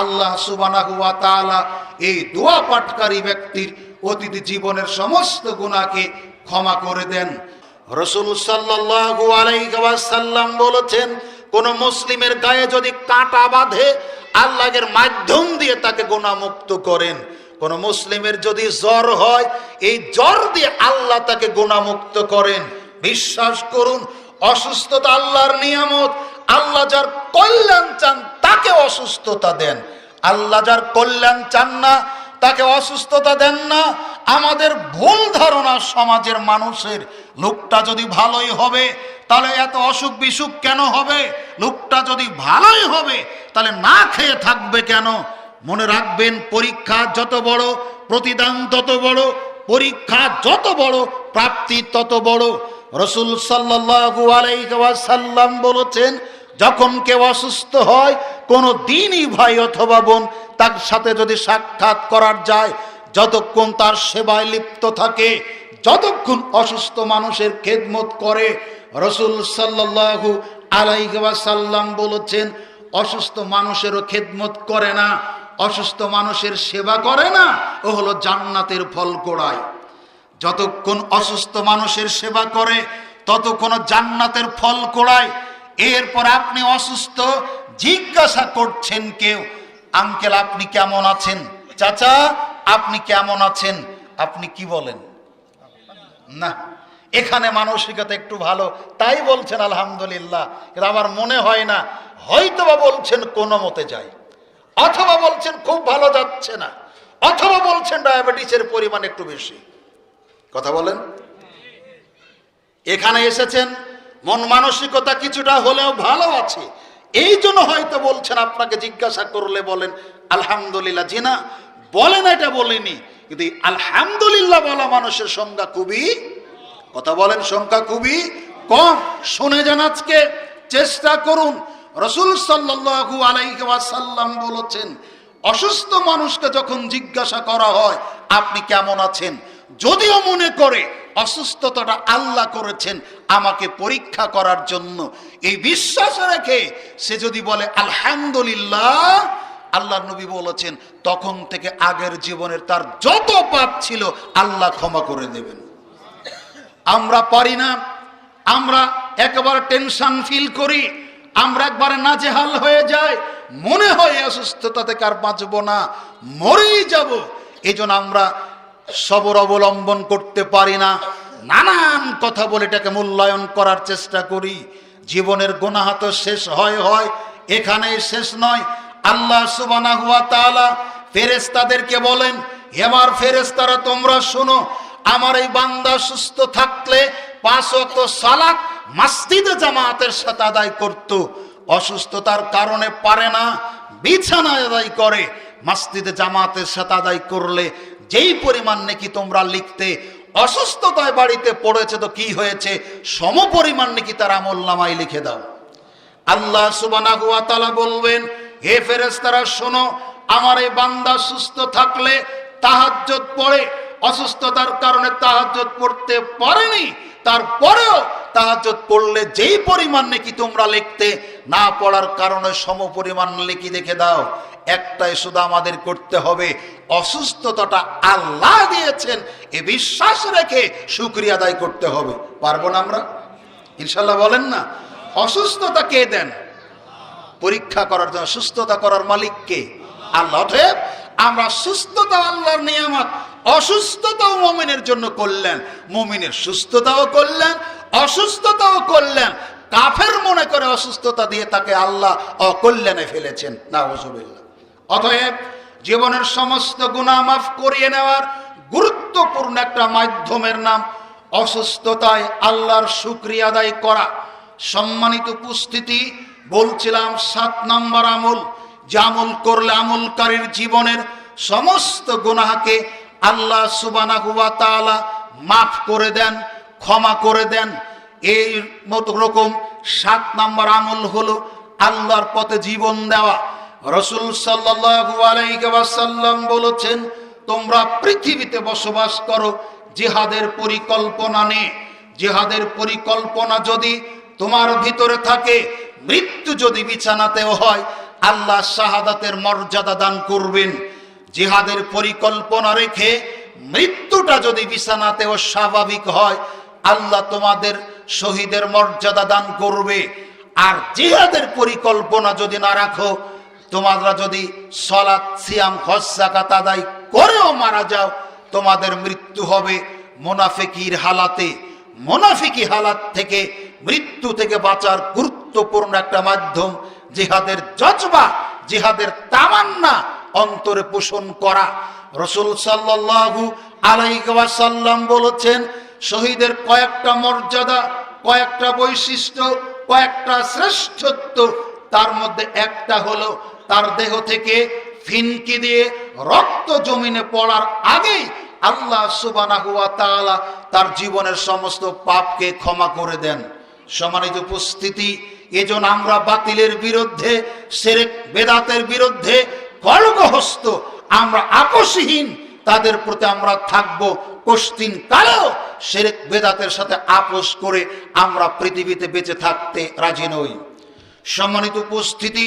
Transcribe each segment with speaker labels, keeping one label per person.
Speaker 1: আল্লাহ সুবানাহু ওয়া তাআলা এই দোয়া পাঠকারী ব্যক্তির অতীত জীবনের সমস্ত গুণাকে ক্ষমা করে দেন। রসুল আলাইহি বলেছেন, কোন মুসলিমের গায়ে যদি কাঁটা বাঁধে, আল্লাহের মাধ্যম দিয়ে তাকে গুণামুক্ত করেন। কোন মুসলিমের যদি জ্বর হয়, এই জ্বর দিয়ে আল্লাহ তাকে গুণামুক্ত করেন। বিশ্বাস করুন, অসুস্থতা আল্লাহর নিয়ামত, আল্লাহ যার কল্যাণ চান তাকে অসুস্থতা দেন? আল্লাহ যার কল্যাণ চান না, তাকে অসুস্থতা দেন না। আমাদের ভুল ধারণা সমাজের মানুষের, লোকটা যদি ভালোই হবে, তাহলে এত অসুখ বিসুখ কেন হবে? লোকটা যদি ভালোই হবে, তাহলে না খেয়ে থাকবে কেন? মনে রাখবেন, পরীক্ষা যত বড়, প্রতিদান তত বড়, পরীক্ষা যত বড়, প্রাপ্তি তত বড়। রসুল সাল্লাল্লাহু আলাইহি ওয়াসাল্লাম বলেছেন যখন কেউ অসুস্থ হয়, কোনো দিনই ভাই অথবা বোন তার সাথে যদি সাক্ষাৎ করার যায়, যতক্ষণ তার সেবায় লিপ্ত থাকে, যতক্ষণ অসুস্থ মানুষের খেদমত করে, রসুল সাল্লাল্লাহু আলাইহি ওয়াসাল্লাম বলেছেন, অসুস্থ মানুষেরও খেদমত করে না, অসুস্থ মানুষের সেবা করে না, ও হলো জান্নাতের ফল গোড়ায়। যতক্ষণ অসুস্থ মানুষের সেবা করে, ততক্ষণ জান্নাতের ফল কোড়ায় এরপর আপনি অসুস্থ, জিজ্ঞাসা করছেন কেউ, আঙ্কেল, আপনি কেমন আছেন? চাচা, আপনি কেমন আছেন? আপনি কি বলেন? না, এখানে মানসিকতা একটু ভালো। তাই বলছেন, আলহামদুলিল্লাহ। কিন্তু আমার মনে হয় না। হয়তোবা বলছেন, কোনো মতে যায় অথবা বলছেন, খুব ভালো যাচ্ছে না। অথবা বলছেন, ডায়াবেটিসের পরিমাণ একটু বেশি। কথা বলেন। এখানে এসেছেন? মন মানসিকতা কিছুটা হলেও ভালো আছে। এই জন্য হয়তো বলছেন, আপনাকে জিজ্ঞাসা করলে বলেন, আলহামদুলিল্লাহ জি না বলেন এটা বলিনি। কিন্তু আলহামদুলিল্লাহ বলা মানুষের সংখ্যা খুবই কথা বলেন, সংখ্যা খুবই কম। শুনে যান আজকে, চেষ্টা করুন। রসুল সাল্লাল্লাহু আলাইহি ওয়াসাল্লাম বলেছেন, অসুস্থ মানুষকে যখন জিজ্ঞাসা করা হয়, আপনি কেমন আছেন? যদিও মনে করে অসুস্থতাটা আল্লাহ করেছেন আমাকে পরীক্ষা করার জন্য। এই বিশ্বাস রেখে সে যদি বলে, আলহামদুলিল্লাহ আল্লাহ নবী বলেছেন, তখন থেকে আগের জীবনের তার যত পাপ ছিল আল্লাহ ক্ষমা করে দেবেন। আমরা পারি না। আমরা একবার টেনশন ফিল করি। আমরা একবারে নাজেহাল হয়ে যায় মনে হয় অসুস্থতা থেকে আর বাঁচবো না। মরেই যাব। এই আমরা সবর অবলম্বন করতে পারি না। নানান কথা বলে এটাকে মূল্যায়ন করার চেষ্টা করি। জীবনের গোনাহ তো শেষ হয় হয়। এখানেই শেষ নয়। আল্লাহ সুবানা হুয়া তাআলা ফেরেশতাদেরকে বলেন, এবার ফেরেশতারা তোমরা শোনো, আমার এই বান্দা সুস্থ থাকলে পাঁচ ওয়াক্ত সালাত মাসজিদে জামাতের সাথে আদায় করত। অসুস্থতার কারণে পারে না, বিছানায় আদায় করে। মাসজিদে জামাতের সাথে আদায় করলে যেই পরিমাণ নাকি তোমরা লিখতে অসুস্থতায় বাড়িতে পড়েছে তো কি হয়েছে? সম পরিমাণ নাকি তার আমল নামায় লিখে দাও। আল্লাহ সুবহানাহু ওয়া বলবেন, হে ফেরেশতারা, শোনো, আমার এই বান্দা সুস্থ থাকলে তাহাজ্জুদ পড়ে। অসুস্থতার কারণে তাহাজ্জুদ পড়তে পারেনি। তারপরেও তাহাজ্জুদ পড়লে যেই পরিমাণ নাকি তোমরা লিখতে না পড়ার কারণে সম পরিমাণ লিখি দেখে দাও। একটাই শুধু আমাদের করতে হবে। অসুস্থতাটা আল্লাহ দিয়েছেন, এ বিশ্বাস রেখে শুক্রিয়া আদায় করতে হবে। পারব না আমরা? ইনশাল্লাহ বলেন না। অসুস্থতা কে দেন? পরীক্ষা করার জন্য। সুস্থতা করার মালিক কে? আল্লাহ। আমরা সুস্থতা আল্লাহর নিয়ামত, অসুস্থতাও মমিনের জন্য করলেন, মমিনের সুস্থতাও করলেন, অসুস্থতাও করলেন। কাফের মনে করে অসুস্থতা দিয়ে তাকে আল্লাহ অকল্যাণে ফেলেছেন। না অতএব জীবনের সমস্ত গুনাহ মাফ করিয়ে নেওয়ার গুরুত্বপূর্ণ একটা মাধ্যমের নাম অসুস্থতায় আল্লাহর শুক্রিয়া আদায় করা। সম্মানিত উপস্থিতি, বলছিলাম সাত নম্বর আমল, যে আমল করলে আমলকারীর জীবনের সমস্ত গুনাহকে আল্লাহ তাআলা মাফ করে দেন, ক্ষমা করে দেন। এই মতো রকম সাত নম্বর আমল হলো আল্লাহর পথে জীবন দেওয়া। রসুল সাল্লাল্লাহু আলাইহি বলেছেন, তোমরা পৃথিবীতে বসবাস করো জিহাদের পরিকল্পনা নে জিহাদের পরিকল্পনা যদি তোমার ভিতরে থাকে, মৃত্যু যদি বিছানাতেও হয়, আল্লাহ শাহাদাতের মর্যাদা দান করবেন। জিহাদের পরিকল্পনা রেখে মৃত্যুটা যদি বিছানাতেও স্বাভাবিক হয়, আল্লাহ তোমাদের শহীদের মর্যাদা দান করবে। আর জিহাদের পরিকল্পনা যদি না রাখো তোমরা যদি সলাৎ, সিয়াম, হজ জাকাত আদায় করেও মারা যাও, তোমাদের মৃত্যু হবে মোনাফিকির হালাতে। মোনাফিকি হালাত থেকে, মৃত্যু থেকে বাঁচার গুরুত্বপূর্ণ একটা মাধ্যম জিহাদের জজবা, জিহাদের তামান্না অন্তরে পোষণ করা। রসুল সাল্লাল্লাহু আলাইহি ওয়াসাল্লাম বলেছেন, শহীদের কয়েকটা মর্যাদা, কয়েকটা বৈশিষ্ট্য, কয়েকটা শ্রেষ্ঠত্ব, তার মধ্যে একটা হলো তার দেহ থেকে ফিনকি দিয়ে রক্ত জমিনে পড়ার আগেই আল্লাহ সুবানাহু ওয়া তাআলা তার জীবনের সমস্ত পাপকে ক্ষমা করে দেন। সম্মানিত উপস্থিতি এজন্য আমরা বাতিলের বিরুদ্ধে, সেরেক বেদাতের বিরুদ্ধে কলগহস্ত, আমরা আপোষহীন, তাদের প্রতি আমরা থাকব কষ্টিন কালেও সেরেক বেদাতের সাথে আপোষ করে আমরা পৃথিবীতে বেঁচে থাকতে রাজি নই। সম্মানিত উপস্থিতি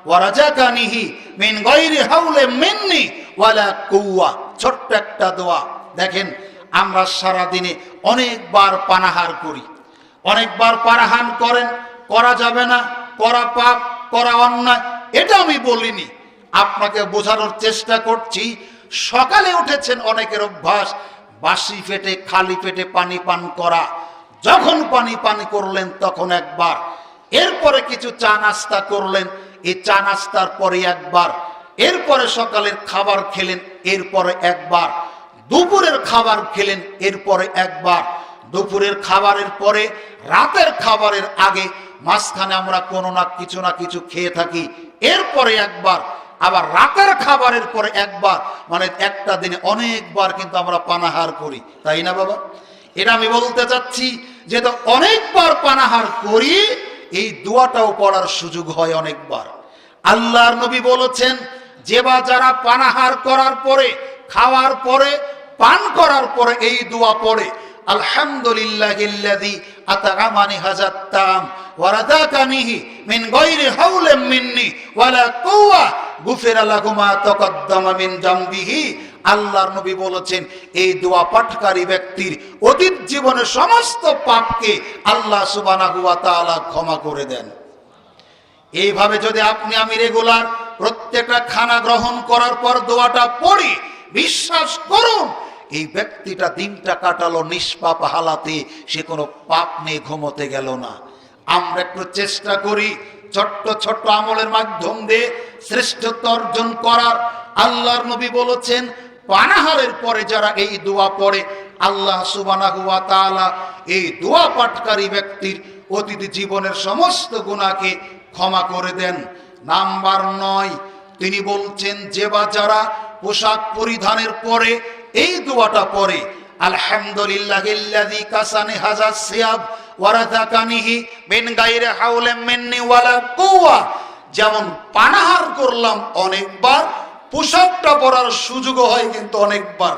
Speaker 1: তাম ওয়া রাযাকানিহি মিন গায়রি হাওলিন মিন্নি ছোট্ট একটা দোয়া। দেখেন, আমরা সারা দিনে অনেকবার পানাহার করি। অনেকবার পানাহান করেন, করা যাবে না, করা পাপ, করা অন্যায়, এটা আমি বলিনি। আপনাকে বোঝানোর চেষ্টা করছি, সকালে উঠেছেন অনেকের অভ্যাস, বাসি পেটে, খালি পেটে পানি পান করা। যখন পানি পান করলেন, তখন একবার। এরপরে কিছু চা নাস্তা করলেন এই চা নাস্তার পরে একবার, এরপরে সকালের খাবার খেলেন, এরপরে একবার, দুপুরের খাবার খেলেন, এরপরে একবার। দুপুরের খাবারের পরে, রাতের খাবারের আগে মাঝখানে আমরা কোনো না কিছু না কিছু খেয়ে থাকি, এরপরে একবার, আবার রাতের খাবারের পরে একবার মানে একটা দিনে অনেকবার কিন্তু আমরা পানাহার করি, তাই না বাবা? এটা আমি বলতে চাচ্ছি যে তো অনেকবার পানাহার করি এই দোয়াটাও পড়ার সুযোগ হয় অনেকবার। আল্লাহর নবী বলেছেন, যে বা যারা পানাহার করার পরে, খাওয়ার পরে, পান করার পরে এই দোয়া পড়ে ওয়া রাযাকানিহি মিন ওয়ালা আল্লাহর নবী বলেছেন, এই দোয়া পাঠকারী ব্যক্তির অতীত জীবনের সমস্ত পাপকে আল্লাহ তাআলা ক্ষমা করে দেন। এইভাবে যদি আপনি আমি রেগুলার প্রত্যেকটা খানা গ্রহণ করার পর দোয়াটা পড়ি, বিশ্বাস করুন, এই ব্যক্তিটা দিনটা কাটালো নিষ্পাপ হালাতে, সে কোনো পাপ নিয়ে ঘুমোতে গেল না। আমরা একটু চেষ্টা করি ছোট্ট ছোট্ট আমলের মাধ্যম দিয়ে শ্রেষ্ঠত্ব অর্জন করার। আল্লাহর নবী বলেছেন পানাহারের পরে যারা এই দোয়া পড়ে, আল্লাহ সুবানাহু ওয়া তাআলা এই দোয়া পাঠকারী ব্যক্তির অতীত জীবনের সমস্ত গুণাকে ক্ষমা করে দেন। নাম্বার নয়, তিনি বলছেন, যে বা যারা পোশাক পরিধানের পরে এই দোয়াটা পরে কুওয়া। যেমন পানাহার করলাম অনেকবার পোশাকটা পরার সুযোগও হয় কিন্তু অনেকবার।